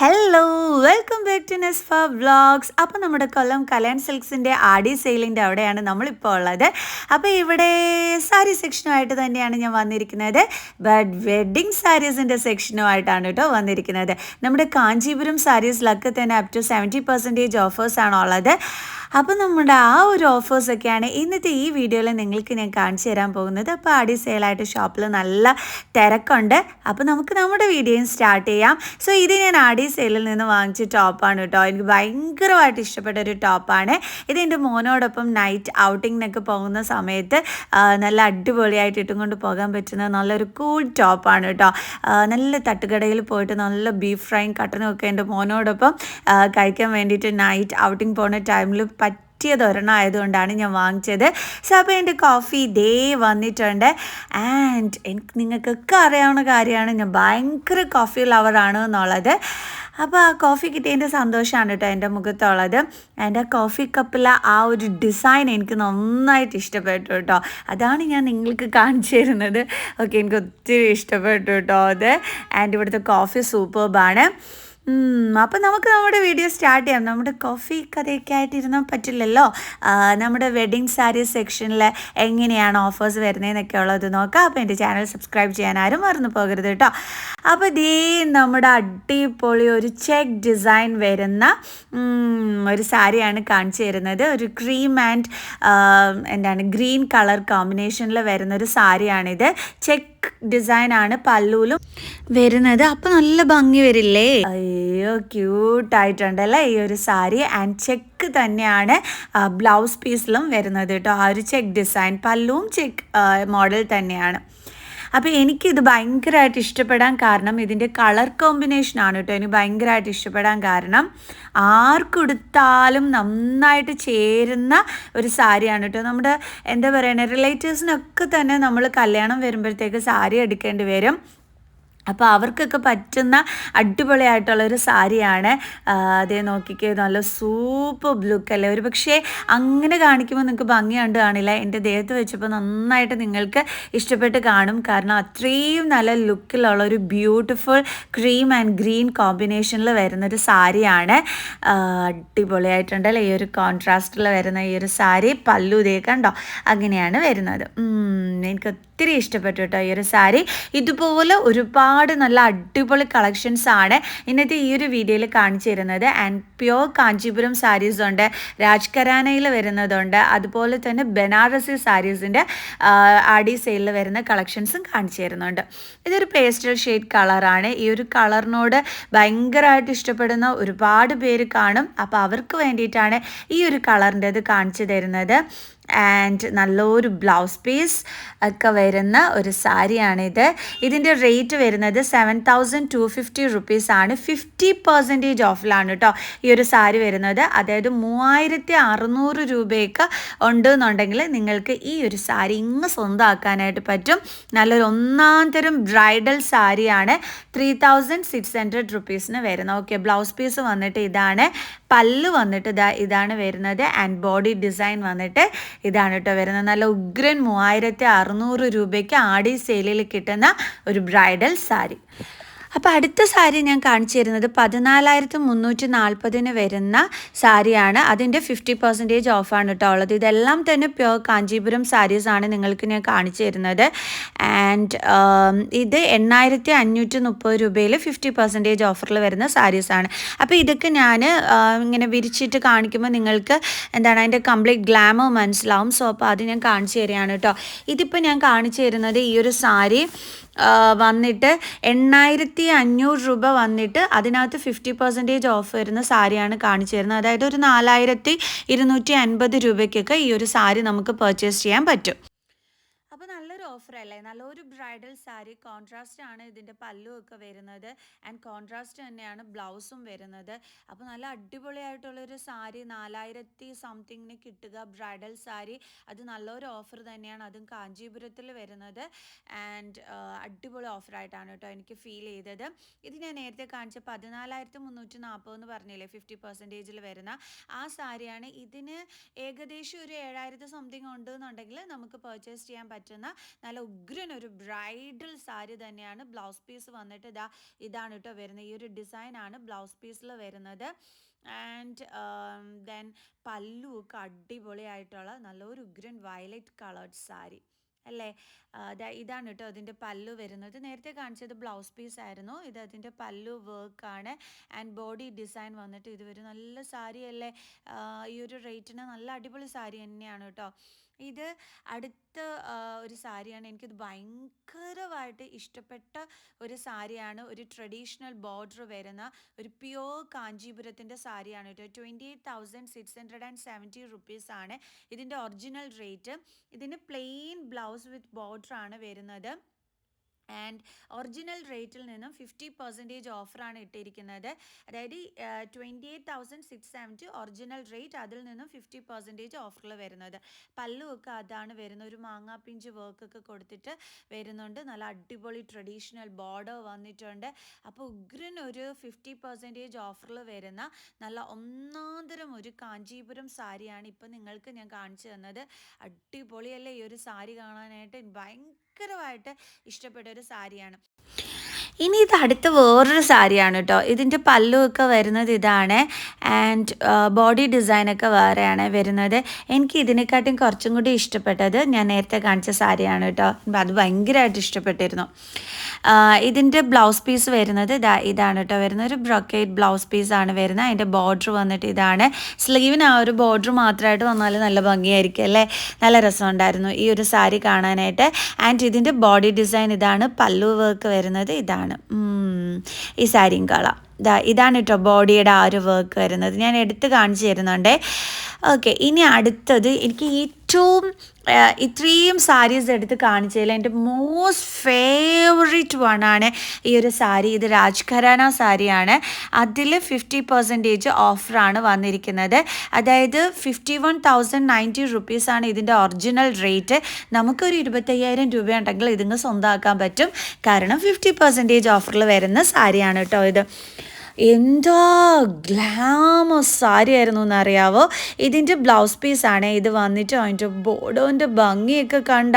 Hello welcome back to Nesfa vlogs അപ്പോൾ നമ്മുടെ കൊല്ലം കല്യാൺ സിൽക്സിന്റെ ആഡി സെയിലിന്റെ അവിടെയാണ് നമ്മളിപ്പോൾ ഉള്ളത്. അപ്പോൾ ഇവിടെ സാരി സെക്ഷനുമായിട്ട് തന്നെയാണ് ഞാൻ വന്നിരിക്കുന്നത്. ബട്ട് വെഡ്ഡിങ് സാരീസിന്റെ സെക്ഷനുമായിട്ടാണ് കേട്ടോ വന്നിരിക്കുന്നത്. നമ്മുടെ കാഞ്ചീപുരം സാരീസിലൊക്കെ തന്നെ അപ് ടു സെവന്റി പെർസെന്റേജ് ഓഫേഴ്സാണ് ഉള്ളത്. അപ്പോൾ നമ്മുടെ ആ ഒരു ഓഫേഴ്സൊക്കെയാണ് ഇന്നത്തെ ഈ വീഡിയോയിൽ നിങ്ങൾക്ക് ഞാൻ കാണിച്ചു തരാൻ പോകുന്നത്. അപ്പോൾ ആടി സെയിലായിട്ട് ഷോപ്പിൽ നല്ല തിരക്കുണ്ട്. അപ്പോൾ നമുക്ക് നമ്മുടെ വീഡിയോയും സ്റ്റാർട്ട് ചെയ്യാം. സോ ഇത് ഞാൻ ആടി സെയിലിൽ നിന്ന് വാങ്ങിച്ച ടോപ്പാണ് കേട്ടോ. എനിക്ക് ഭയങ്കരമായിട്ട് ഇഷ്ടപ്പെട്ട ഒരു ടോപ്പാണ്. ഇത് എന്റെ മോനോടൊപ്പം നൈറ്റ് ഔട്ടിങ്ങിനൊക്കെ പോകുന്ന സമയത്ത് നല്ല അടിപൊളിയായിട്ട് ഇട്ടും കൊണ്ട് പോകാൻ പറ്റുന്ന നല്ലൊരു കൂൾ ടോപ്പാണ് കേട്ടോ. നല്ല തട്ടുകടയിൽ പോയിട്ട് നല്ല ബീഫ് ഫ്രൈയും കട്ടനും ഒക്കെ എന്റെ മോനോടൊപ്പം കഴിക്കാൻ വേണ്ടിയിട്ട് നൈറ്റ് ഔട്ടിങ് പോകുന്ന ടൈമിൽ പറ്റിയത് ഒരെണ്ണം ആയതുകൊണ്ടാണ് ഞാൻ വാങ്ങിച്ചത്. സോ അപ്പോൾ എന്റെ കോഫി ഡേ വന്നിട്ടുണ്ട്. ആൻഡ് എനിക്ക് നിങ്ങൾക്കൊക്കെ അറിയാവുന്ന കാര്യമാണ് ഞാൻ ഭയങ്കര കോഫി ലവറാണ് എന്നുള്ളത്. അപ്പോൾ ആ കോഫി കിട്ടിയതിന്റെ സന്തോഷമാണ് കേട്ടോ എന്റെ മുഖത്തുള്ളത്. എന്റെ കോഫി കപ്പിലെ ആ ഒരു ഡിസൈൻ എനിക്ക് നന്നായിട്ട് ഇഷ്ടപ്പെട്ടു കേട്ടോ അതാണ് ഞാൻ നിങ്ങൾക്ക് കാണിച്ചു തരുന്നത്. ഓക്കെ എനിക്ക് ഒത്തിരി ഇഷ്ടപ്പെട്ടു കേട്ടോ അത്. ആൻഡ് ഇവിടുത്തെ കോഫി സൂപ്പർബാണ് അപ്പം നമുക്ക് നമ്മുടെ വീഡിയോ സ്റ്റാർട്ട് ചെയ്യാം. നമ്മുടെ കോഫി കഥയൊക്കെ ആയിട്ടിരുന്നാൽ പറ്റില്ലല്ലോ നമ്മുടെ വെഡിങ് സാരി സെക്ഷനിൽ എങ്ങനെയാണ് ഓഫേഴ്സ് വരുന്നതെന്നൊക്കെ ഉള്ളത് നോക്കാം. അപ്പോൾ എന്റെ ചാനൽ സബ്സ്ക്രൈബ് ചെയ്യാൻ ആരും മറന്നു പോകരുത് കേട്ടോ അപ്പോൾ ദേ നമ്മുടെ അടിപൊളി ഒരു ചെക്ക് ഡിസൈൻ വരുന്ന ഒരു സാരിയാണ് കാണിച്ചു തരുന്നത്. ഒരു ക്രീം ആൻഡ് എന്താണ് ഗ്രീൻ കളർ കോമ്പിനേഷനിൽ വരുന്ന ഒരു സാരിയാണിത് ചെക്ക് ഡിസൈൻ ആണ് പല്ലൂലും വരുന്നത്. അപ്പൊ നല്ല ഭംഗി വരില്ലേ? അയ്യോ ക്യൂട്ട് ആയിട്ടുണ്ടല്ലേ ഈ ഒരു സാരി. ആൻഡ് ചെക്ക് തന്നെയാണ് ബ്ലൗസ് പീസിലും വരുന്നത് കേട്ടോ. ആ ഒരു ചെക്ക് ഡിസൈൻ പല്ലുവും ചെക്ക് മോഡൽ തന്നെയാണ്. അപ്പോൾ എനിക്കിത് ഭയങ്കരമായിട്ട് ഇഷ്ടപ്പെടാൻ കാരണം ഇതിന്റെ കളർ കോമ്പിനേഷനാണ് കേട്ടോ. എനിക്ക് ഭയങ്കരമായിട്ട് ഇഷ്ടപ്പെടാൻ കാരണം ആർക്കെടുത്താലും നന്നായിട്ട് ചേരുന്ന ഒരു സാരിയാണ് കേട്ടോ. നമ്മുടെ എന്താ പറയുക റിലേറ്റീവ്സിനൊക്കെ തന്നെ നമ്മൾ കല്യാണം വരുമ്പോഴത്തേക്ക് സാരി എടുക്കേണ്ടി വരും. അപ്പോൾ അവർക്കൊക്കെ പറ്റുന്ന അടിപൊളിയായിട്ടുള്ള ഒരു സാരിയാണ്. അതേ നോക്കിക്കേ നല്ല സൂപ്പർ ലുക്ക് അല്ലേ ഒരു പക്ഷേ അങ്ങനെ കാണിക്കുമ്പോൾ നിങ്ങൾക്ക് ഭംഗി കണ്ട് കാണില്ല. എന്റെ ദേഹത്ത് വെച്ചപ്പോൾ നന്നായിട്ട് നിങ്ങൾക്ക് ഇഷ്ടപ്പെട്ട് കാണും. കാരണം അത്രയും നല്ല ലുക്കിലുള്ള ഒരു ബ്യൂട്ടിഫുൾ ക്രീം ആൻഡ് ഗ്രീൻ കോമ്പിനേഷനിൽ വരുന്നൊരു സാരിയാണ്. അടിപൊളിയായിട്ടുണ്ട് അല്ലേ ഈ ഒരു കോൺട്രാസ്റ്റിൽ വരുന്ന ഈ ഒരു സാരി. പല്ലു ഇതേ കണ്ടോ? അങ്ങനെയാണ് വരുന്നത്. എനിക്ക് ഒത്തിരി ഇഷ്ടപ്പെട്ടു കേട്ടോ ഈ ഒരു സാരി. ഇതുപോലെ ഒരുപാട് നല്ല അടിപൊളി കളക്ഷൻസ് ആണ് ഇന്നത്തെ ഈ ഒരു വീഡിയോയിൽ കാണിച്ചു തരുന്നത്. ആൻഡ് പ്യോർ കാഞ്ചീപുരം സാരീസ് ഉണ്ട് രാജ്കരാനയിൽ വരുന്നതുണ്ട് അതുപോലെ തന്നെ ബനാറസി സാരീസിന്റെ ആടി സെയിലിൽ വരുന്ന കളക്ഷൻസും കാണിച്ചു തരുന്നുണ്ട്. ഇതൊരു പേസ്റ്റൽ ഷെയ്ഡ് കളറാണ് ഈ ഒരു കളറിനോട് ഭയങ്കരമായിട്ട് ഇഷ്ടപ്പെടുന്ന ഒരുപാട് പേര് കാണും. അപ്പോൾ അവർക്ക് വേണ്ടിയിട്ടാണ് ഈ ഒരു കളറിന്റെത് കാണിച്ചു തരുന്നത്. ആൻഡ് നല്ലൊരു ബ്ലൗസ് പീസ് ഒക്കെ വരുന്ന ഒരു സാരിയാണിത്. ഇതിന്റെ റേറ്റ് വരുന്നത് seven thousand two fifty rupees ആണ്. ഫിഫ്റ്റി പെർസെന്റേജ് ഓഫിലാണ് കേട്ടോ ഈ ഒരു സാരി വരുന്നത്. അതായത് മൂവായിരത്തി അറുന്നൂറ് രൂപയൊക്കെ ഉണ്ട് എന്നുണ്ടെങ്കിൽ നിങ്ങൾക്ക് ഈ ഒരു സാരി ഇങ്ങ് സ്വന്തമാക്കാനായിട്ട് പറ്റും. നല്ലൊരു ഒന്നാം തരം ബ്രൈഡൽ സാരിയാണ്. ത്രീ തൗസൻഡ് സിക്സ് ഹൺഡ്രഡ് റുപ്പീസിന് വരുന്നത് ഓക്കെ ബ്ലൗസ് പീസ് വന്നിട്ട് ഇതാണ്. പല്ല് വന്നിട്ട് ഇതാ ഇതാണ് വരുന്നത്. ആൻഡ് ബോഡി ഡിസൈൻ വന്നിട്ട് ഇതാണ് കേട്ടോ വരുന്നത്. നല്ല ഉഗ്രൻ മൂവായിരത്തി അറുന്നൂറ് രൂപയ്ക്ക് ആടി സെയിലിൽ കിട്ടുന്ന ഒരു ബ്രൈഡൽ സാരി അപ്പോൾ അടുത്ത സാരി ഞാൻ കാണിച്ചു തരുന്നത് പതിനാലായിരത്തി മുന്നൂറ്റി നാൽപ്പതിന് വരുന്ന സാരിയാണ്. അതിന്റെ ഫിഫ്റ്റി പെർസെന്റേജ് ഓഫാണ് കേട്ടോ ഉള്ളത്. ഇതെല്ലാം തന്നെ പ്യോർ കാഞ്ചീപുരം സാരീസ് ആണ് നിങ്ങൾക്ക് ഞാൻ കാണിച്ചു തരുന്നത്. ആൻഡ് ഇത് എണ്ണായിരത്തി അഞ്ഞൂറ്റി മുപ്പത് രൂപയിൽ ഫിഫ്റ്റി പെർസെന്റേജ് ഓഫറിൽ വരുന്ന സാരീസാണ് അപ്പോൾ ഇതൊക്കെ ഞാൻ ഇങ്ങനെ വിരിച്ചിട്ട് കാണിക്കുമ്പോൾ നിങ്ങൾക്ക് എന്താണ് അതിന്റെ കംപ്ലീറ്റ് ഗ്ലാമർ മനസ്സിലാവും. സോ അപ്പോൾ അത് ഞാൻ കാണിച്ചു തരികയാണ് കേട്ടോ ഇതിപ്പോൾ ഞാൻ കാണിച്ചു തരുന്നത് ഈ ഒരു സാരി വന്നിട്ട് എണ്ണായിരത്തി അഞ്ഞൂറ് രൂപ വന്നിട്ട് അതിനകത്ത് ഫിഫ്റ്റി പെർസെന്റേജ് ഓഫ് വരുന്ന സാരിയാണ് കാണിച്ചു തരുന്നത്. അതായത് ഒരു നാലായിരത്തി ഇരുന്നൂറ്റി അൻപത് രൂപയ്ക്കൊക്കെ ഈ ഒരു സാരി നമുക്ക് പർച്ചേസ് ചെയ്യാൻ പറ്റും. ഓഫർ അല്ലേ? നല്ലൊരു ബ്രൈഡൽ സാരി കോൺട്രാസ്റ്റ് ആണ് ഇതിന്റെ പല്ലും ഒക്കെ വരുന്നത്. ആൻഡ് കോൺട്രാസ്റ്റ് തന്നെയാണ് ബ്ലൗസും വരുന്നത്. അപ്പോൾ നല്ല അടിപൊളിയായിട്ടുള്ളൊരു സാരി നാലായിരത്തി സംതിങ്ങിന് കിട്ടുക ബ്രൈഡൽ സാരി. അത് നല്ലൊരു ഓഫർ തന്നെയാണ്. അതും കാഞ്ചീപുരത്തിൽ വരുന്നത്. ആൻഡ് അടിപൊളി ഓഫറായിട്ടാണ് കേട്ടോ എനിക്ക് ഫീൽ ചെയ്തത്. ഇത് ഞാൻ നേരത്തെ കാണിച്ച പതിനാലായിരത്തി മുന്നൂറ്റി നാൽപ്പത് എന്ന് പറഞ്ഞില്ലേ ഫിഫ്റ്റി പെർസെന്റേജിൽ വരുന്ന ആ സാരിയാണ്. ഇതിന് ഏകദേശം ഒരു ഏഴായിരത്തി സംതിങ് ഉണ്ട് എന്നുണ്ടെങ്കിൽ നമുക്ക് പർച്ചേസ് ചെയ്യാൻ പറ്റുന്ന നല്ല ഉഗ്രൻ ഒരു ബ്രൈഡൽ സാരി തന്നെയാണ് ബ്ലൗസ് പീസ് വന്നിട്ട് ഇതാ ഇതാണ് കേട്ടോ വരുന്നത്. ഈ ഒരു ഡിസൈൻ ആണ് ബ്ലൗസ് പീസിൽ വരുന്നത്. ആൻഡ് ദെൻ പല്ലു ഒക്കെ അടിപൊളിയായിട്ടുള്ള നല്ലൊരു ഉഗ്രൻ വയലറ്റ് കളേർഡ് സാരി. അല്ലേ? ഇതാണ് കേട്ടോ അതിന്റെ പല്ലു വരുന്നത്. നേരത്തെ കാണിച്ചത് ബ്ലൗസ് പീസ് ആയിരുന്നു. ഇത് അതിന്റെ പല്ലു വർക്കാണ്. ആൻഡ് ബോഡി ഡിസൈൻ വന്നിട്ട് ഇത് നല്ല സാരിയല്ലേ? ഈ ഒരു റേറ്റിന് നല്ല അടിപൊളി സാരി തന്നെയാണ് കേട്ടോ. ഇത് അടുത്ത ഒരു സാരിയാണ്. എനിക്കിത് ഭയങ്കരമായിട്ട് ഇഷ്ടപ്പെട്ട ഒരു സാരിയാണ്. ഒരു ട്രഡീഷണൽ ബോർഡർ വരുന്ന ഒരു പ്യോർ കാഞ്ചീപുരത്തിന്റെ സാരിയാണ് കേട്ടോ. Twenty eight thousand six hundred and seventy rupees ആണ്. ഇതിന്റെ ഒറിജിനൽ റേറ്റ് ഇതിന് പ്ലെയിൻ ബ്ലൗസ് വിത്ത് ബോർഡർ ആണ് വരുന്നത്. ആൻഡ് ഒറിജിനൽ റേറ്റിൽ നിന്നും ഫിഫ്റ്റി പെർസെന്റേജ് ഓഫറാണ് ഇട്ടിരിക്കുന്നത്. അതായത് twenty eight thousand six seventy original rate അതിൽ നിന്നും ഫിഫ്റ്റി പെർസെന്റേജ് ഓഫറിൽ വരുന്നത്. പല്ലുമൊക്കെ അതാണ് വരുന്നത്. ഒരു മാങ്ങാ പിഞ്ച് വർക്കൊക്കെ കൊടുത്തിട്ട് വരുന്നുണ്ട്. നല്ല അടിപൊളി ട്രഡീഷണൽ ബോർഡർ വന്നിട്ടുണ്ട്. അപ്പോൾ ഉഗ്രൻ ഒരു ഫിഫ്റ്റി പെർസെന്റേജ് ഓഫറിൽ വരുന്ന നല്ല ഒന്നാന്തരം ഒരു കാഞ്ചീപുരം സാരിയാണ് ഇപ്പം നിങ്ങൾക്ക് ഞാൻ കാണിച്ചു തന്നത്. അടിപൊളിയല്ലേ ഈ ഒരു സാരി കാണാനായിട്ട്? ഭയങ്കരമായിട്ട് ഇഷ്ടപ്പെട്ട ഒരു സാരിയാണ്. ഇനി ഇത് അടുത്ത വേറൊരു സാരിയാണ് കേട്ടോ ഇതിന്റെ പല്ലുമൊക്കെ വരുന്നത് ഇതാണ്. ആൻഡ് ബോഡി ഡിസൈനൊക്കെ വേറെയാണ് വരുന്നത്. എനിക്ക് ഇതിനെക്കാട്ടും കുറച്ചും കൂടി ഇഷ്ടപ്പെട്ടത് ഞാൻ നേരത്തെ കാണിച്ച സാരിയാണ് കേട്ടോ അത് ഭയങ്കരമായിട്ട് ഇഷ്ടപ്പെട്ടിരുന്നു. ഇതിന്റെ ബ്ലൗസ് പീസ് വരുന്നത് ഇതാ ഇതാണ് കേട്ടോ വരുന്നത് ഒരു ബ്രൊക്കേറ്റ് ബ്ലൗസ് പീസാണ് വരുന്നത്. അതിന്റെ ബോർഡർ വന്നിട്ട് ഇതാണ്. സ്ലീവിന് ആ ഒരു ബോർഡർ മാത്രമായിട്ട് വന്നാൽ നല്ല ഭംഗിയായിരിക്കും അല്ലേ? നല്ല രസമുണ്ടായിരുന്നു ഈ ഒരു സാരി കാണാനായിട്ട്. ആൻഡ് ഇതിന്റെ ബോഡി ഡിസൈൻ ഇതാണ്. പല്ലു വർക്ക് വരുന്നത് ഇതാണ്. ഉം, ഈ ഇതാ ഇതാണ് കേട്ടോ ബോഡിയുടെ ആ ഒരു വർക്ക് വരുന്നത്. ഞാൻ എടുത്ത് കാണിച്ചു തരുന്നുണ്ട്. ഓക്കെ ഇനി അടുത്തത് എനിക്ക് ഏറ്റവും ഇത്രയും സാരീസ് എടുത്ത് കാണിച്ചതിൽ എന്റെ മോസ്റ്റ് ഫേവറേറ്റ് വണ്ണാണ് ഈ ഒരു സാരി ഇത് രാജ്ഘരാന സാരിയാണ് അതിൽ ഫിഫ്റ്റി പെർസെന്റേജ് ഓഫറാണ് വന്നിരിക്കുന്നത്. അതായത് ഫിഫ്റ്റി വൺ തൗസൻഡ് നയന്റി റുപ്പീസാണ് ഇതിന്റെ ഒറിജിനൽ റേറ്റ് നമുക്കൊരു ഇരുപത്തയ്യായിരം രൂപയുണ്ടെങ്കിൽ ഇതിങ്ങ് സ്വന്തമാക്കാൻ പറ്റും. കാരണം ഫിഫ്റ്റി പെർസെന്റേജ് ഓഫറിൽ വരുന്ന സാരിയാണ് കേട്ടോ ഇത്. എന്താ ഗ്ലാമസ് സാരി ആയിരുന്നു എന്നറിയാവോ? ഇതിന്റെ ബ്ലൗസ് പീസാണ്. ഇത് വന്നിട്ട് അതിന്റെ ബോർഡോന്റെ ഭംഗിയൊക്കെ കണ്ട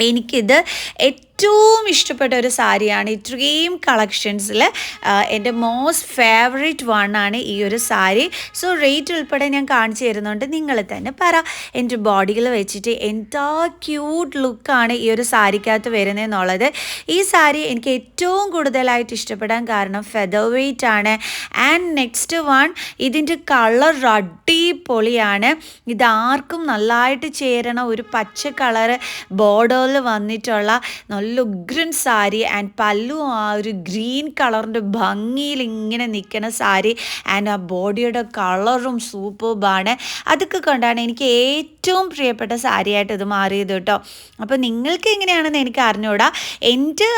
എനിക്കിത് ഏറ്റവും ഇഷ്ടപ്പെട്ട ഒരു സാരിയാണ്. ഇത്രയും കളക്ഷൻസിൽ എന്റെ മോസ്റ്റ് ഫേവറേറ്റ് വൺ ആണ് ഈ ഒരു സാരി. സോ റേറ്റ് ഉൾപ്പെടെ ഞാൻ കാണിച്ചു തരുന്നുണ്ട്. നിങ്ങൾ തന്നെ പറ. എന്റെ ബോഡിയിൽ വെച്ചിട്ട് എന്താ ക്യൂട്ട് ലുക്കാണ് ഈ ഒരു സാരിക്കകത്ത് വരുന്നതെന്നുള്ളത്. ഈ സാരി എനിക്ക് ഏറ്റവും കൂടുതലായിട്ട് ഇഷ്ടപ്പെടാൻ കാരണം ഫെദർ വെയ്റ്റ് ആണ്. ആൻഡ് നെക്സ്റ്റ് വൺ ഇതിന്റെ കളർ അടിപൊളിയാണ്. ഇതാർക്കും നല്ലതായിട്ട് ചേരണ ഒരു പച്ച കളറ് ബോർഡറിൽ വന്നിട്ടുള്ള നല്ല ഉഗ്രൻ സാരി ആൻഡ് പല്ലു ആ ഒരു ഗ്രീൻ കളറിന്റെ ഭംഗിയിൽ ഇങ്ങനെ നിൽക്കുന്ന സാരി ആൻഡ് ആ ബോഡിയുടെ കളറും സൂപ്പർബാണ് അതൊക്കെ കൊണ്ടാണ് എനിക്ക് ഏറ്റവും പ്രിയപ്പെട്ട സാരിയായിട്ട് ഇത് മാറിയത് കേട്ടോ. അപ്പോൾ നിങ്ങൾക്ക് എങ്ങനെയാണെന്ന് എനിക്ക് അറിഞ്ഞുകൂടാ എന്റെ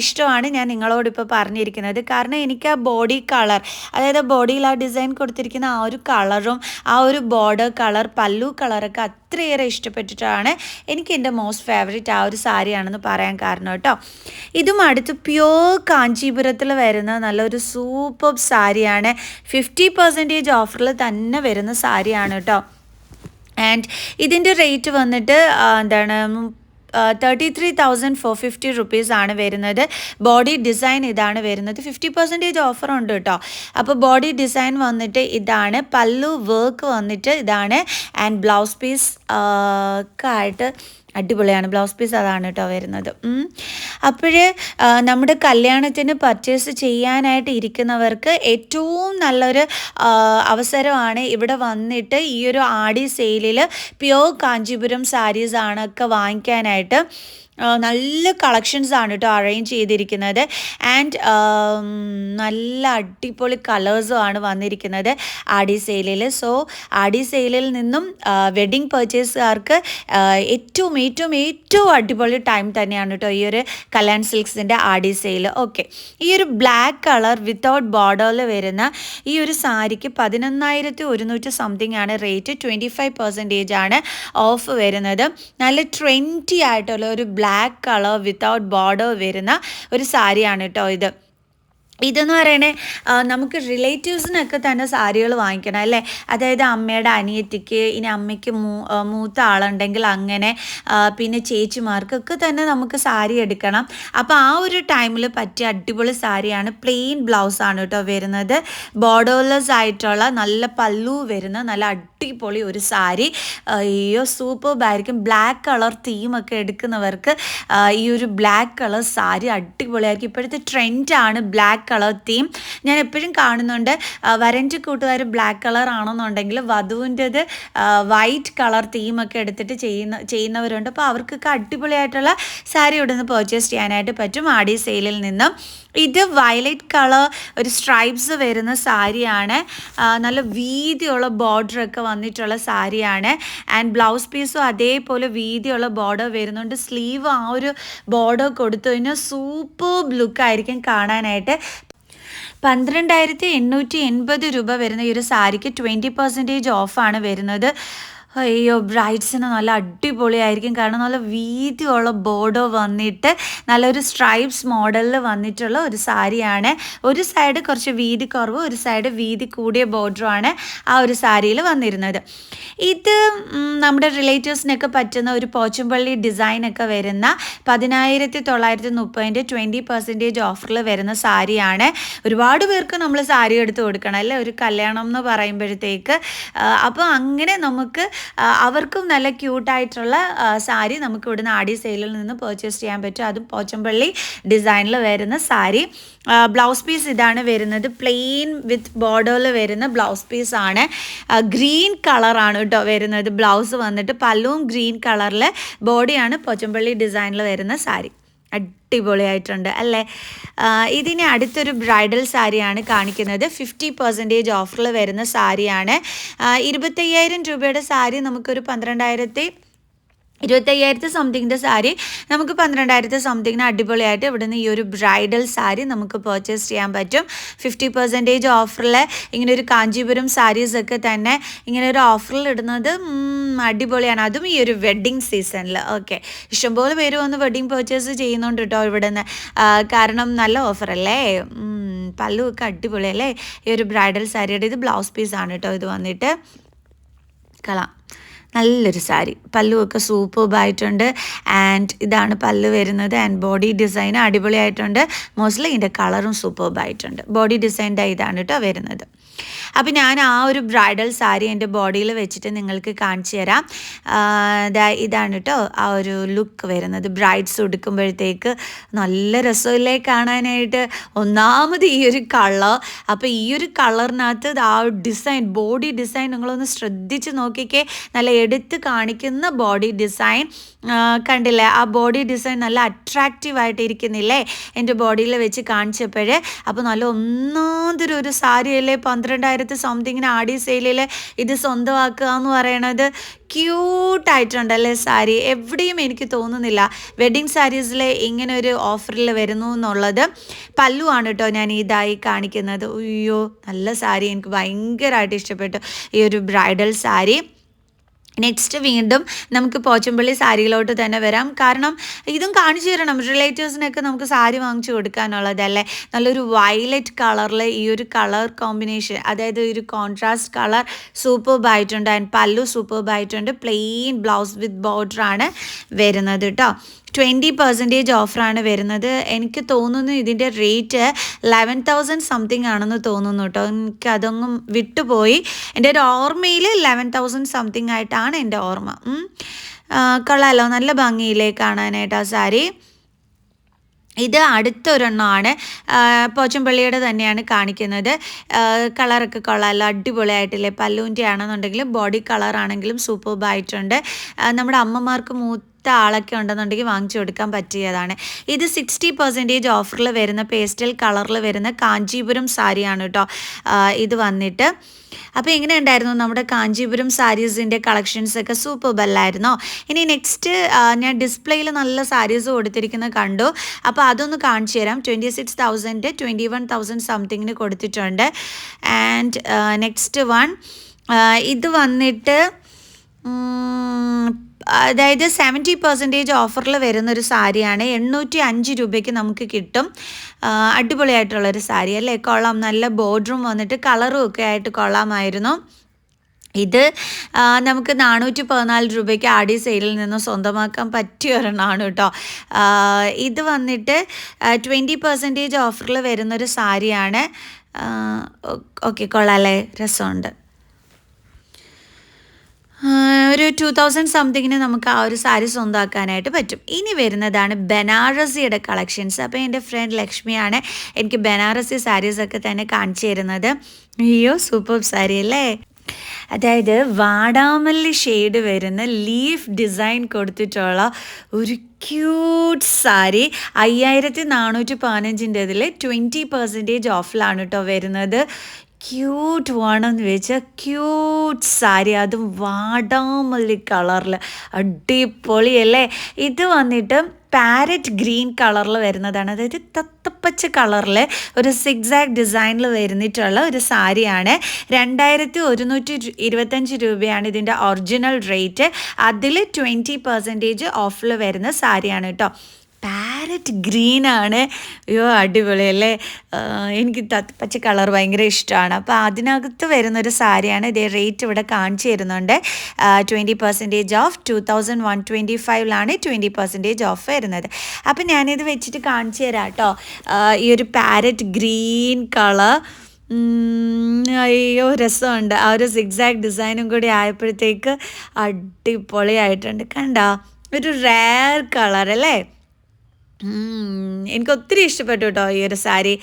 ഇഷ്ടമാണ് ഞാൻ നിങ്ങളോട് ഇപ്പോൾ പറഞ്ഞിരിക്കുന്നത്. കാരണം എനിക്ക് ആ ബോഡി കളർ അതായത് ബോഡിയിൽ ആ ഡിസൈൻ കൊടുത്തിരിക്കുന്ന ആ ഒരു കളറും ആ ഒരു ബോർഡർ കളർ പല്ലു കളറൊക്കെ അത്രയേറെ ഇഷ്ടപ്പെട്ടിട്ടാണ് എനിക്ക് എന്റെ മോസ്റ്റ് ഫേവറേറ്റ് ആ ഒരു സാരിയാണെന്ന് പറയാൻ കാരണം കേട്ടോ. ഇതും അടുത്ത് പ്യോർ കാഞ്ചീപുരത്തിൽ വരുന്ന നല്ലൊരു സൂപ്പർ സാരിയാണ്. ഫിഫ്റ്റി പെർസെന്റേജ് ഓഫറിൽ തന്നെ വരുന്ന സാരിയാണ് കേട്ടോ. ആൻഡ് ഇതിന്റെ റേറ്റ് വന്നിട്ട് എന്താണ് thirty three thousand four fifty rupees ആണ് വരുന്നത്. ബോഡി ഡിസൈൻ ഇതാണ് വരുന്നത്. ഫിഫ്റ്റി പെർസെന്റേജ് ഓഫർ ഉണ്ട് കേട്ടോ. അപ്പോൾ ബോഡി ഡിസൈൻ വന്നിട്ട് ഇതാണ്. പല്ലു വർക്ക് വന്നിട്ട് ഇതാണ്. ആൻഡ് ബ്ലൗസ് പീസ് ഒക്കെ ആയിട്ട് അടിപൊളിയാണ്. ബ്ലൗസ് പീസ് അതാണ് കേട്ടോ വരുന്നത്. അപ്പോൾ നമ്മുടെ കല്യാണത്തിന് പർച്ചേസ് ചെയ്യാനായിട്ട് ഇരിക്കുന്നവർക്ക് ഏറ്റവും നല്ലൊരു അവസരമാണ് ഇവിടെ വന്നിട്ട് ഈ ഒരു ആടി സെയിലിൽ പ്യോർ കാഞ്ചീപുരം സാരീസ് ആണൊക്കെ വാങ്ങിക്കാനായിട്ട് നല്ല കളക്ഷൻസ് ആണ് കേട്ടോ അറേഞ്ച് ചെയ്തിരിക്കുന്നത്. ആൻഡ് നല്ല അടിപൊളി കളേഴ്സും ആണ് വന്നിരിക്കുന്നത് ആടി സെയിലിൽ സോ ആടി സെയിലിൽ നിന്നും വെഡിങ് പർച്ചേസുകാർക്ക് ഏറ്റവും ഏറ്റവും ഏറ്റവും അടിപൊളി ടൈം തന്നെയാണ് കേട്ടോ ഈ ഒരു കല്യാൺ സിൽക്സിന്റെ ആടി സെയിൽ ഓക്കെ ഈ ഒരു ബ്ലാക്ക് കളർ വിത്തൗട്ട് ബോർഡറിൽ വരുന്ന ഈ ഒരു സാരിക്ക് പതിനൊന്നായിരത്തി ഒരുന്നൂറ്റി സംതിങ് ആണ് റേറ്റ് ട്വന്റി ഫൈവ് പെർസെന്റേജ് ആണ് ഓഫ് വരുന്നത്. നല്ല ട്രെൻഡി ആയിട്ടുള്ള ഒരു കളർ വിത്തൗട്ട് ബോർഡർ വരുന്ന ഒരു സാരിയാണ് കേട്ടോ ഇത്. ഇതെന്ന് പറയണേ നമുക്ക് റിലേറ്റീവ്സിനൊക്കെ തന്നെ സാരികൾ വാങ്ങിക്കണം അല്ലേ? അതായത് അമ്മയുടെ അനിയത്തിക്ക് ഇനി അമ്മയ്ക്ക് മൂ മൂത്ത ആളുണ്ടെങ്കിൽ അങ്ങനെ പിന്നെ ചേച്ചിമാർക്കൊക്കെ തന്നെ നമുക്ക് സാരി എടുക്കണം. അപ്പോൾ ആ ഒരു ടൈമിൽ പറ്റിയ അടിപൊളി സാരിയാണ് പ്ലെയിൻ ബ്ലൗസാണ് കേട്ടോ വരുന്നത്. ബോർഡർലെസ് ആയിട്ടുള്ള നല്ല പല്ലു വരുന്ന നല്ല അടിപൊളി ഒരു സാരി. അയ്യോ സൂപ്പർബായിരിക്കും ബ്ലാക്ക് കളർ തീമൊക്കെ എടുക്കുന്നവർക്ക് ഈ ഒരു ബ്ലാക്ക് കളർ സാരി അടിപൊളിയായിരിക്കും. ഇപ്പോഴത്തെ ട്രെൻഡാണ് ബ്ലാക്ക് കളർ തീം ഞാൻ എപ്പോഴും കാണുന്നുണ്ട് വരന്റെ കൂട്ടുകാർ ബ്ലാക്ക് കളർ ആണെന്നുണ്ടെങ്കിൽ വധുവിന്റെത് വൈറ്റ് കളർ തീമൊക്കെ എടുത്തിട്ട് ചെയ്യുന്ന ചെയ്യുന്നവരുണ്ട്. അപ്പോൾ അവർക്കൊക്കെ അടിപൊളിയായിട്ടുള്ള സാരി ഇവിടെ നിന്ന് പർച്ചേസ് ചെയ്യാനായിട്ട് പറ്റും. ആടി സെയിലിൽ നിന്നും. ഇത് വയലറ്റ് കളർ ഒരു സ്ട്രൈപ്സ് വരുന്ന സാരിയാണ്. നല്ല വീതിയുള്ള ബോർഡറൊക്കെ വന്നിട്ടുള്ള സാരിയാണ്. ആൻഡ് ബ്ലൗസ് പീസും അതേപോലെ വീതിയുള്ള ബോർഡർ വരുന്നുണ്ട്. സ്ലീവ് ആ ഒരു ബോർഡർ കൊടുത്തു. കഴിഞ്ഞാൽ സൂപ്പർ ലുക്കായിരിക്കും കാണാനായിട്ട്. പന്ത്രണ്ടായിരത്തി എണ്ണൂറ്റി എൺപത് രൂപ വരുന്ന ഈ ഒരു സാരിക്ക് ട്വന്റി പെർസെന്റേജ് ഓഫാണ് വരുന്നത്. അയ്യോ ബ്രൈഡ്സിന് നല്ല അടിപൊളിയായിരിക്കും. കാരണം നല്ല വീതിയുള്ള ബോർഡോ വന്നിട്ട് നല്ലൊരു സ്ട്രൈപ്സ് മോഡലിൽ വന്നിട്ടുള്ള ഒരു സാരിയാണ്. ഒരു സൈഡ് കുറച്ച് വീതി കുറവ് ഒരു സൈഡ് വീതി കൂടിയ ബോർഡറുമാണ് ആ ഒരു സാരിയിൽ വന്നിരുന്നത്. ഇത് നമ്മുടെ റിലേറ്റീവ്സിനൊക്കെ പറ്റുന്ന ഒരു പോച്ചുംപള്ളി ഡിസൈനൊക്കെ വരുന്ന പതിനായിരത്തി തൊള്ളായിരത്തി മുപ്പതിന്റെ ട്വന്റി പെർസെന്റേജ് ഓഫറിൽ വരുന്ന സാരിയാണ്. ഒരുപാട് പേർക്ക് നമ്മൾ സാരി എടുത്ത് കൊടുക്കണം. അല്ലേ? ഒരു കല്യാണം എന്ന് പറയുമ്പോഴത്തേക്ക്. അപ്പോൾ അങ്ങനെ നമുക്ക് അവർക്കും നല്ല ക്യൂട്ടായിട്ടുള്ള സാരി നമുക്ക് ഇവിടുന്ന് ആടി സെയിലിൽ നിന്ന് പർച്ചേസ് ചെയ്യാൻ പറ്റും. അതും പോച്ചമ്പള്ളി ഡിസൈനിൽ വരുന്ന സാരി. ബ്ലൗസ് പീസ് ഇതാണ് വരുന്നത്. പ്ലെയിൻ വിത്ത് ബോർഡറിൽ വരുന്ന ബ്ലൗസ് പീസ് ആണ്. ഗ്രീൻ കളറാണ് കേട്ടോ വരുന്നത്. ബ്ലൗസ് വന്നിട്ട് പല്ലവും ഗ്രീൻ കളറിൽ ബോഡിയാണ് പോച്ചമ്പള്ളി ഡിസൈനിൽ വരുന്ന സാരി. അടിപൊളിയായിട്ടുണ്ട്. അല്ലേ? ഇതിന് അടുത്തൊരു ബ്രൈഡൽ സാരിയാണ് കാണിക്കുന്നത്. ഫിഫ്റ്റി പെർസെന്റേജ് ഓഫറിൽ വരുന്ന സാരിയാണ്. ഇരുപത്തയ്യായിരം രൂപയുടെ സാരി നമുക്കൊരു പന്ത്രണ്ടായിരത്തി ഇരുപത്തയ്യായിരത്തി സംതിങ്ങിന്റെ സാരി നമുക്ക് പന്ത്രണ്ടായിരത്തി സംതിങ്ങിന് അടിപൊളിയായിട്ട് ഇവിടുന്ന് ഈ ഒരു ബ്രൈഡൽ സാരി നമുക്ക് പർച്ചേസ് ചെയ്യാൻ പറ്റും. ഫിഫ്റ്റി പെർസെന്റേജ് ഓഫറിൽ ഇങ്ങനെ ഒരു കാഞ്ചീപുരം സാരീസൊക്കെ തന്നെ ഇങ്ങനെ ഒരു ഓഫറിൽ ഇടുന്നത് അടിപൊളിയാണ്. അതും ഈ ഒരു വെഡ്ഡിങ് സീസണിൽ ഓക്കെ ഇഷ്ടംപോലെ പേര് വന്ന് വെഡ്ഡിങ് പർച്ചേസ് ചെയ്യുന്നുണ്ട് കേട്ടോ ഇവിടുന്ന്. കാരണം നല്ല ഓഫറല്ലേ പല്ലുമൊക്കെ അടിപൊളിയല്ലേ? ഈ ഒരു ബ്രൈഡൽ സാരിയുടെ ഇത് ബ്ലൗസ് പീസാണ് കേട്ടോ ഇത് വന്നിട്ട്. കളാം നല്ലൊരു സാരി. പല്ലുവൊക്കെ സൂപ്പർബായിട്ടുണ്ട്. ആൻഡ് ഇതാണ് പല്ല് വരുന്നത്. ആൻഡ് ബോഡി ഡിസൈൻ അടിപൊളിയായിട്ടുണ്ട്. മോസ്റ്റ്ലി ഇതിന്റെ കളറും സൂപ്പർബായിട്ടുണ്ട് ബോഡി ഡിസൈന്റെ ഇതാണ് കേട്ടോ വരുന്നത്. അപ്പോൾ ഞാൻ ആ ഒരു ബ്രൈഡൽ സാരി എന്റെ ബോഡിയിൽ വെച്ചിട്ട് നിങ്ങൾക്ക് കാണിച്ചു തരാം. ഇതാണ് കേട്ടോ ആ ഒരു ലുക്ക് വരുന്നത്. ബ്രൈഡ്സ് ഉടുക്കുമ്പോഴത്തേക്ക് നല്ല രസമില്ലേ കാണാനായിട്ട്. ഒന്നാമത് ഈ ഒരു കളർ അപ്പോൾ ഈ ഒരു കളറിനകത്ത് ആ ഡിസൈൻ ബോഡി ഡിസൈൻ നിങ്ങളൊന്ന് ശ്രദ്ധിച്ച് നോക്കിക്കേ. നല്ല എടുത്ത് കാണിക്കുന്ന ബോഡി ഡിസൈൻ കണ്ടില്ലേ? ആ ബോഡി ഡിസൈൻ നല്ല അട്രാക്റ്റീവ് ആയിട്ട് ഇരിക്കുന്നില്ലേ എന്റെ ബോഡിയിൽ വെച്ച് കാണിച്ചപ്പോഴേ. അപ്പോൾ നല്ല ഒന്നാമതൊരു ഒരു സാരിയല്ലേ പന്ത്രണ്ടായിരത്തി സംതിങ്ങിന് ആടി സെയിലിൽ ഇത് സ്വന്തമാക്കുക എന്ന് പറയണത് ക്യൂട്ടായിട്ടുണ്ടല്ലേ സാരി? എവിടെയും എനിക്ക് തോന്നുന്നില്ല വെഡ്ഡിങ് സാരീസിൽ ഇങ്ങനെ ഒരു ഓഫറിൽ വരുന്നു എന്നുള്ളത്. പല്ലുവാണ് കേട്ടോ ഞാൻ ഇതായി കാണിക്കുന്നത്. അയ്യോ നല്ല സാരി എനിക്ക് ഭയങ്കരമായിട്ട് ഇഷ്ടപ്പെട്ടു. ഈ ഒരു ബ്രൈഡൽ സാരി. നെക്സ്റ്റ് വീണ്ടും നമുക്ക് പോച്ചമ്പള്ളി സാരികളോട്ട് തന്നെ വരാം. കാരണം ഇതും കാണിച്ചു തരണം. റിലേറ്റീവ്സിനൊക്കെ നമുക്ക് സാരി വാങ്ങിച്ചു കൊടുക്കാനുള്ളതല്ലേ? നല്ലൊരു വയലറ്റ് കളറിൽ ഈ ഒരു കളർ കോമ്പിനേഷൻ അതായത് ഒരു കോൺട്രാസ്റ്റ് കളർ സൂപ്പർബ് ആയിട്ടുണ്ട്. ആൻഡ് പല്ലു സൂപ്പർബ് ആയിട്ടുണ്ട്. പ്ലെയിൻ ബ്ലൗസ് വിത്ത് ബോർഡറാണ് വരുന്നത് കേട്ടോ ട്വന്റി പെർസെന്റേജ് ഓഫറാണ് വരുന്നത്. എനിക്ക് തോന്നുന്നു ഇതിന്റെ റേറ്റ് ലെവൻ തൗസൻഡ് സംതിങ് ആണെന്ന് തോന്നുന്നു കേട്ടോ. എനിക്ക് അതൊന്നും വിട്ടുപോയി. എന്റെ ഒരു ഓർമ്മയിൽ ലെവൻ തൗസൻഡ് സംതിങ് ആയിട്ടാണ് എന്റെ ഓർമ്മ. കൊള്ളാമല്ലോ നല്ല ഭംഗിയിലേ കാണാനായിട്ട് ആ സാരി. ഇത് അടുത്തൊരെണ്ണമാണ്. പോച്ചമ്പള്ളിയുടെ തന്നെയാണ് കാണിക്കുന്നത്. കളറൊക്കെ കൊള്ളാമല്ലോ അടിപൊളിയായിട്ടില്ലേ. പല്ലുവിന്റെ ആണെന്നുണ്ടെങ്കിലും ബോഡി കളറാണെങ്കിലും സൂപ്പർബായിട്ടുണ്ട് നമ്മുടെ അമ്മമാർക്ക് മൂത്ത ആളൊക്കെ ഉണ്ടെന്നുണ്ടെങ്കിൽ വാങ്ങിച്ചു കൊടുക്കാൻ പറ്റിയതാണ്. ഇത് സിക്സ്റ്റി പെർസെന്റേജ് ഓഫറിൽ വരുന്ന പേസ്റ്റൽ കളറിൽ വരുന്ന കാഞ്ചീപുരം സാരിയാണ് കേട്ടോ. ഇത് വന്നിട്ട്. അപ്പോൾ എങ്ങനെ ഉണ്ടായിരുന്നു നമ്മുടെ കാഞ്ചീപുരം സാരീസിന്റെ കളക്ഷൻസ് ഒക്കെ? സൂപ്പർ ബെല്ലായിരുന്നോ ഇനി നെക്സ്റ്റ് ഞാൻ ഡിസ്പ്ലേയിൽ നല്ല സാരീസ് കൊടുത്തിരിക്കുന്നത് കണ്ടു. അപ്പോൾ അതൊന്ന് കാണിച്ചു തരാം. Twenty six thousand twenty one thousand സംതിങ്ങിന് കൊടുത്തിട്ടുണ്ട്. ആൻഡ് നെക്സ്റ്റ് വൺ ഇത് വന്നിട്ട് അതായത് സെവന്റി പെർസെന്റേജ് ഓഫറിൽ വരുന്ന ഒരു സാരിയാണ്. എണ്ണൂറ്റി അഞ്ച് രൂപയ്ക്ക് നമുക്ക് കിട്ടും. അടിപൊളിയായിട്ടുള്ളൊരു സാരി അല്ലേ? കൊള്ളാം. നല്ല ബോർഡറും വന്നിട്ട് കളറും ഒക്കെ ആയിട്ട് കൊള്ളാമായിരുന്നു. ഇത് നമുക്ക് നാനൂറ്റി പതിനാല് രൂപയ്ക്ക് ആടി സെയിലിൽ നിന്ന് സ്വന്തമാക്കാൻ പറ്റിയ ഒരെണ്ണമാണ് കേട്ടോ. ഇത് വന്നിട്ട് ട്വന്റി പെർസെന്റേജ് ഓഫറിൽ വരുന്നൊരു സാരിയാണ്. ഓക്കെ കൊള്ളാം അല്ലേ? രസമുണ്ട്. ഒരു ടു തൗസൻഡ് സംതിങ്ങിന് നമുക്ക് ആ ഒരു സാരി സ്വന്തമാക്കാനായിട്ട് പറ്റും. ഇനി വരുന്നതാണ് ബനാറസിയുടെ കളക്ഷൻസ് അപ്പോൾ എന്റെ ഫ്രണ്ട് ലക്ഷ്മിയാണ് എനിക്ക് ബനാറസി സാരീസൊക്കെ തന്നെ കാണിച്ചു തരുന്നത്. അയ്യോ സൂപ്പർ സാരി അല്ലേ? അതായത് വാടാമല്ലി ഷെയ്ഡ് വരുന്ന ലീഫ് ഡിസൈൻ കൊടുത്തിട്ടുള്ള ഒരു ക്യൂട്ട് സാരി. അയ്യായിരത്തി നാനൂറ്റി പതിനഞ്ചിന്റെ ഇതിൽ ട്വന്റി പെർസെന്റേജ് ഓഫിലാണ് കേട്ടോ വരുന്നത്. ക്യൂട്ട് വേണമെന്ന് വെച്ചാൽ ക്യൂട്ട് സാരി അതും വാടാമല്ലി കളറിൽ അടിപൊളിയല്ലേ? ഇത് വന്നിട്ട് പാരറ്റ് ഗ്രീൻ കളറിൽ വരുന്നതാണ്. അതായത് തത്തപ്പച്ച കളറിൽ ഒരു സിക്സാക് ഡിസൈനിൽ വരുന്നിട്ടുള്ള ഒരു സാരിയാണ്. രണ്ടായിരത്തി ഒരുന്നൂറ്റി ഇരുപത്തഞ്ച് രൂപയാണ് ഇതിന്റെ ഒറിജിനൽ റേറ്റ് അതിൽ ട്വന്റി പെർസെന്റേജ് ഓഫിൽ വരുന്ന സാരിയാണ് കേട്ടോ. പാരറ്റ് ഗ്രീനാണ്. അയ്യോ അടിപൊളിയല്ലേ എനിക്ക് പച്ച കളർ ഭയങ്കര ഇഷ്ടമാണ്. അപ്പോൾ അതിനകത്ത് വരുന്നൊരു സാരിയാണ്. ഇതേ റേറ്റ് ഇവിടെ കാണിച്ചു തരുന്നുണ്ട്. Twenty percentage off two thousand one twenty ഫൈവിലാണ് twenty percentage off വരുന്നത്. അപ്പോൾ ഞാനിത് വെച്ചിട്ട് കാണിച്ചു തരാം കേട്ടോ ഈ ഒരു പാരറ്റ് ഗ്രീൻ കളർ. അയ്യോ രസമുണ്ട്. ആ ഒരു സിക്സാക് ഡിസൈനും കൂടി ആയപ്പോഴത്തേക്ക് അടിപൊളിയായിട്ടുണ്ട്. കണ്ടോ? ഒരു റയർ കളർ അല്ലേ? എനിക്ക് ഒത്തിരി ഇഷ്ടപ്പെട്ടു കേട്ടോ ഈ ഒരു സാരി.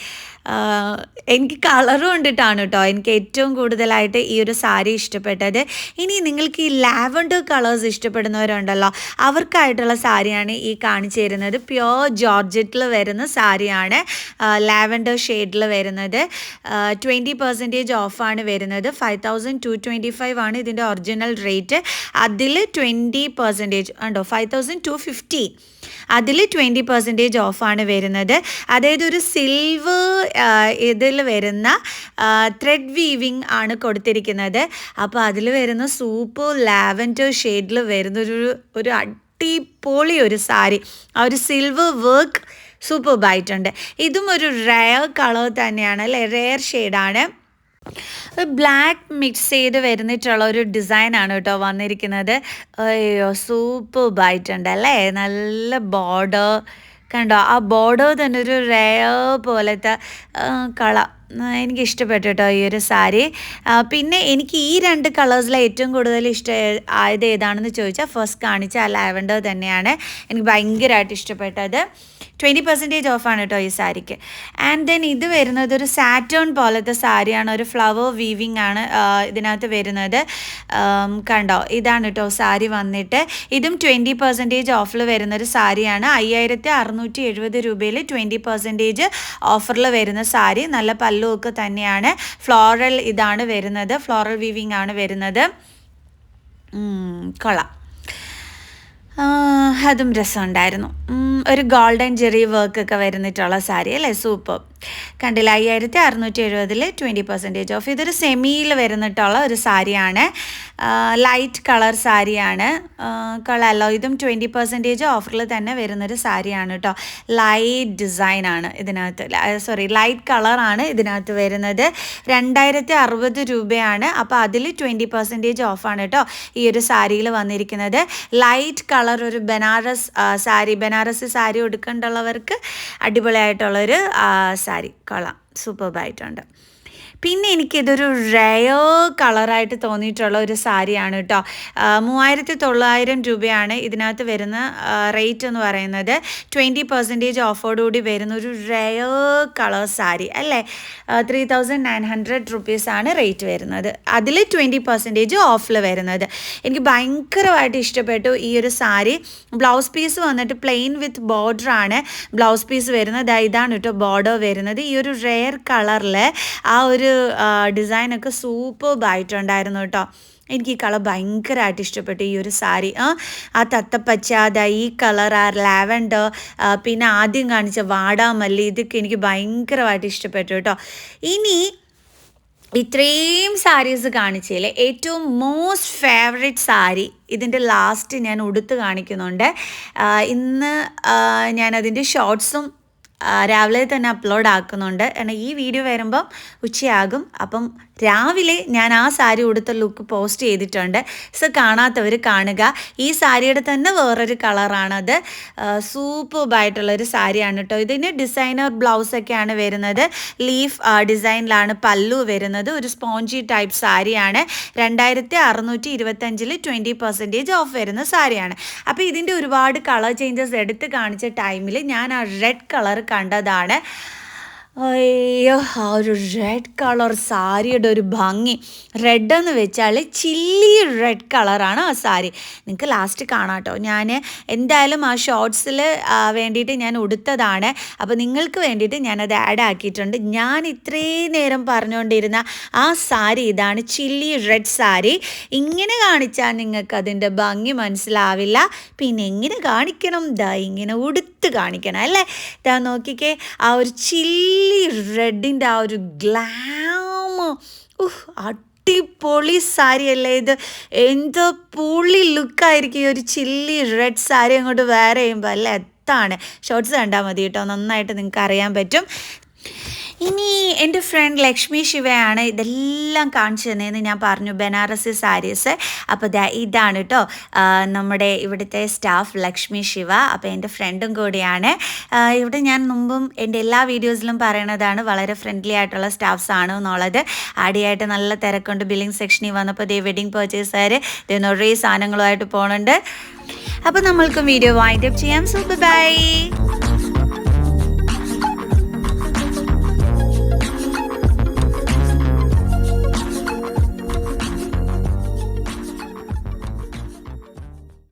എനിക്ക് കളറും കണ്ടിട്ടാണ് കേട്ടോ എനിക്ക് ഏറ്റവും കൂടുതലായിട്ട് ഈ ഒരു സാരി ഇഷ്ടപ്പെട്ടത്. ഇനി നിങ്ങൾക്ക് ഈ ലാവൻഡർ കളേഴ്സ് ഇഷ്ടപ്പെടുന്നവരുണ്ടല്ലോ അവർക്കായിട്ടുള്ള സാരിയാണ് ഈ കാണിച്ചു തരുന്നത്. പ്യോർ ജോർജറ്റിൽ വരുന്ന സാരിയാണ് ലാവൻഡർ ഷെയ്ഡിൽ വരുന്നത്. ട്വന്റി പെർസെന്റേജ് ഓഫാണ് വരുന്നത്. Five thousand two twenty five ആണ് ഇതിന്റെ ഒറിജിനൽ റേറ്റ് അതിൽ ട്വന്റി പെർസെന്റേജ് ഉണ്ടോ? ഫൈവ് തൗസൻഡ് ടു ഫിഫ്റ്റി അതിൽ ട്വന്റി പെർസെന്റേജ് ഓഫാണ് വരുന്നത്. അതായത് ഒരു സിൽവർ ഇതിൽ വരുന്ന ത്രെഡ് വീവിങ് ആണ് കൊടുത്തിരിക്കുന്നത്. അപ്പോൾ അതിൽ വരുന്ന സൂപ്പ് ലാവൻഡർ ഷെയ്ഡിൽ വരുന്ന ഒരു അടിപൊളി ഒരു സാരി. ആ ഒരു സിൽവർ വർക്ക് സൂപ്പർ ആയിട്ടുണ്ട് ഇതും ഒരു റയർ കളർ തന്നെയാണ് അല്ലേ? റെയർ ഷെയ്ഡാണ് ബ്ലാക്ക് മിക്സ് ചെയ്ത് വരുന്നിട്ടുള്ള ഒരു ഡിസൈനാണ് കേട്ടോ വന്നിരിക്കുന്നത്. അയ്യോ സൂപ്പർ ആയിട്ടുണ്ട് അല്ലേ? നല്ല ബോർഡർ കണ്ടോ? ആ ബോർഡർ തന്നെ ഒരു റെയർ പോലത്തെ കള. എനിക്ക് ഇഷ്ടപ്പെട്ടു കേട്ടോ ഈ ഒരു സാരി. പിന്നെ എനിക്ക് ഈ രണ്ട് കളേഴ്സിലെ ഏറ്റവും കൂടുതൽ ഇഷ്ടം ആയത് ഏതാണെന്ന് ചോദിച്ചാൽ ഫസ്റ്റ് കാണിച്ച ആ ലാവൻഡർ തന്നെയാണ്. എനിക്ക് ഭയങ്കരമായിട്ട് ഇഷ്ടപ്പെട്ടത്. ട്വന്റി പെർസെന്റേജ് ഓഫാണ് കേട്ടോ ഈ സാരിക്ക്. ആൻഡ് ദെൻ ഇത് വരുന്നത് ഒരു സാറ്റേൺ പോലത്തെ സാരിയാണ് ഒരു ഫ്ലവർ വീവിങ് ആണ് ഇതിനകത്ത് വരുന്നത്. കണ്ടോ? ഇതാണ് കേട്ടോ സാരി വന്നിട്ട്. ഇതും ട്വന്റി പെർസെന്റേജ് ഓഫിൽ വരുന്നൊരു സാരിയാണ്. അയ്യായിരത്തി അറുന്നൂറ്റി എഴുപത് രൂപയിൽ ട്വന്റി പെർസെന്റേജ് ഓഫറിൽ വരുന്ന സാരി. നല്ല പല്ലുമൊക്കെ തന്നെയാണ്. ഫ്ലോറൽ ഇതാണ് വരുന്നത്. ഫ്ലോറൽ വീവിങ് ആണ് വരുന്നത്. കൊള്ളാം. അതും രസമുണ്ടായിരുന്നു. ഒരു ഗോൾഡൻ ജെറി വർക്ക് ഒക്കെ വരുന്നിട്ടുള്ള സാരി അല്ലേ? സൂപ്പർ കണ്ടില്ല അയ്യായിരത്തി അറുന്നൂറ്റി എഴുപതിൽ ട്വന്റി പെർസെന്റേജ് ഓഫ്. ഇതൊരു സെമിയിൽ വരുന്നിട്ടുള്ള ഒരു സാരിയാണ്. ലൈറ്റ് കളർ സാരിയാണ്. കളല്ലോ ഇതും ട്വന്റി പെർസെന്റേജ് ഓഫറിൽ തന്നെ വരുന്നൊരു സാരിയാണ് കേട്ടോ ലൈറ്റ് ഡിസൈൻ ആണ് ഇതിനകത്ത് സോറി ലൈറ്റ് കളറാണ് ഇതിനകത്ത് വരുന്നത്. രണ്ടായിരത്തി അറുപത് രൂപയാണ്. അപ്പോൾ അതിൽ ട്വന്റി പെർസെന്റേജ് ഓഫാണ് കേട്ടോ ഈ ഒരു സാരിയിൽ വന്നിരിക്കുന്നത്. ലൈറ്റ് കളർ ഒരു ബനാറസ് സാരി ബനാറസ് സാരി ഉടുക്കേണ്ടുള്ളവർക്ക് അടിപൊളിയായിട്ടുള്ളൊരു ആ, സാരി കൊള്ളാം സൂപ്പർബായിട്ടുണ്ട് പിന്നെ എനിക്കിതൊരു റയോ കളറായിട്ട് തോന്നിയിട്ടുള്ള ഒരു സാരിയാണ് കേട്ടോ മൂവായിരത്തി തൊള്ളായിരം രൂപയാണ് ഇതിനകത്ത് വരുന്ന റേറ്റ് എന്ന് പറയുന്നത്. ട്വന്റി പെർസെന്റേജ് ഓഫോടുകൂടി വരുന്ന ഒരു റയോ കളർ സാരി അല്ലേ? ത്രീ തൗസൻഡ് നയൻ ഹൺഡ്രഡ് റുപ്പീസാണ് റേറ്റ് വരുന്നത്. അതിൽ ട്വന്റി പെർസെന്റേജ് ഓഫിൽ വരുന്നത്. എനിക്ക് ഭയങ്കരമായിട്ട് ഇഷ്ടപ്പെട്ടു ഈ ഒരു സാരി. ബ്ലൗസ് പീസ് വന്നിട്ട് പ്ലെയിൻ വിത്ത് ബോർഡർ ആണ് ബ്ലൗസ് പീസ് വരുന്നത്. ഇതാണ് കേട്ടോ ബോർഡർ വരുന്നത്. ഈ ഒരു റെയർ കളറിൽ ആ ഒരു ഡിസൈനൊക്കെ സൂപ്പർ ആയിട്ടുണ്ടായിരുന്നു കേട്ടോ. എനിക്ക് ഈ കളർ ഭയങ്കരമായിട്ട് ഇഷ്ടപ്പെട്ടു. ഈ ഒരു സാരി ആ തത്തപ്പച്ച അതാ ഈ കളർ ആ ലാവൻഡർ പിന്നെ ആദ്യം കാണിച്ച വാടാമല്ലി ഇതൊക്കെ എനിക്ക് ഭയങ്കരമായിട്ട് ഇഷ്ടപ്പെട്ടു കേട്ടോ. ഇനി ഇത്രയും സാരീസ് കാണിച്ചതിൽ ഏറ്റവും മോസ്റ്റ് ഫേവറേറ്റ് സാരി ഇതിന്റെ ലാസ്റ്റ് ഞാൻ ഉടുത്ത് കാണിക്കുന്നുണ്ട്. ഇന്ന് ഞാനതിന്റെ ഷോർട്സും രാവിലെ തന്നെ അപ്ലോഡ് ആക്കുന്നുണ്ട്. കാരണം ഈ വീഡിയോ വരുമ്പം ഉച്ചയാകും. അപ്പം രാവിലെ ഞാൻ ആ സാരി ഉടുത്ത ലുക്ക് പോസ്റ്റ് ചെയ്തിട്ടുണ്ട്. സോ കാണാത്തവർ കാണുക. ഈ സാരിയുടെ തന്നെ വേറൊരു കളറാണത്. സൂപ്പർബായിട്ടുള്ളൊരു സാരിയാണ് കേട്ടോ ഇതിന് ഡിസൈനർ ബ്ലൗസൊക്കെയാണ് വരുന്നത്. ലീഫ് ഡിസൈനിലാണ് പല്ലു വരുന്നത്. ഒരു സ്പോഞ്ചി ടൈപ്പ് സാരിയാണ്. രണ്ടായിരത്തി അറുന്നൂറ്റി ഇരുപത്തഞ്ചിൽ ട്വന്റി പെർസെന്റേജ് ഓഫ് വരുന്ന സാരിയാണ്. അപ്പോൾ ഇതിന്റെ ഒരുപാട് കളർ ചേഞ്ചസ് എടുത്ത് കാണിച്ച ടൈമിൽ ഞാൻ ആ റെഡ് കളർ കണ്ടതാണ്. അയ്യോ ആ ഒരു റെഡ് കളർ സാരിയുടെ ഒരു ഭംഗി. റെഡ് എന്ന് വെച്ചാൽ ചില്ലി റെഡ് കളറാണ് ആ സാരി. നിങ്ങൾക്ക് ലാസ്റ്റ് കാണാം കേട്ടോ ഞാൻ എന്തായാലും ആ ഷോർട്സിൽ വേണ്ടിയിട്ട് ഞാൻ ഉടുത്തതാണ്. അപ്പോൾ നിങ്ങൾക്ക് വേണ്ടിയിട്ട് ഞാനത് ആഡ് ആക്കിയിട്ടുണ്ട്. ഞാൻ ഇത്രയും നേരം പറഞ്ഞുകൊണ്ടിരുന്ന ആ സാരി ഇതാണ് ചില്ലി റെഡ് സാരി. ഇങ്ങനെ കാണിച്ചാൽ നിങ്ങൾക്ക് അതിന്റെ ഭംഗി മനസ്സിലാവില്ല. പിന്നെ എങ്ങനെ കാണിക്കണം? ദാ ഇങ്ങനെ ഉടുത്ത് കാണിക്കണം അല്ലേ? ഇതാ നോക്കിക്കേ ആ ഒരു ചില്ലി റെഡിന്റെ ആ ഒരു ഗ്ലാമ. ഉഹ് അടിപൊളി സാരി അല്ലേ ഇത്. എന്തോ പൊളി ലുക്കായിരിക്കും ഈ ഒരു ചില്ലി റെഡ് സാരി അങ്ങോട്ട് വേറെ ചെയ്യുമ്പോൾ അല്ലേ? എത്താണ് ഷോർട്സ് കണ്ടാൽ മതി കേട്ടോ നന്നായിട്ട് നിങ്ങൾക്ക് അറിയാൻ പറ്റും. ഇനി എന്റെ ഫ്രണ്ട് ലക്ഷ്മി ശിവയാണ് ഇതെല്ലാം കാണിച്ചു തന്നതെന്ന് ഞാൻ പറഞ്ഞു. ബനാറസി സാരീസ് അപ്പോൾ ദാ ഇതാണ് കേട്ടോ നമ്മുടെ ഇവിടുത്തെ സ്റ്റാഫ് ലക്ഷ്മി ശിവ. അപ്പോൾ എന്റെ ഫ്രണ്ടും കൂടിയാണ്. ഇവിടെ ഞാൻ മുമ്പും എന്റെ എല്ലാ വീഡിയോസിലും പറയണതാണ് വളരെ ഫ്രണ്ട്ലി ആയിട്ടുള്ള സ്റ്റാഫ്സ് ആണ് എന്നുള്ളത്. ആടിയായിട്ട് നല്ല തിരക്കുണ്ട്. ബില്ലിംഗ് സെക്ഷനിൽ വന്നപ്പോൾ ദേ വെഡിങ് പർച്ചേസുകാർ ദേ നിറയെ സാധനങ്ങളുമായിട്ട് പോകുന്നുണ്ട് അപ്പോൾ നമ്മൾക്കും വീഡിയോ വൈൻഡപ്പ് ചെയ്യാം. Super bye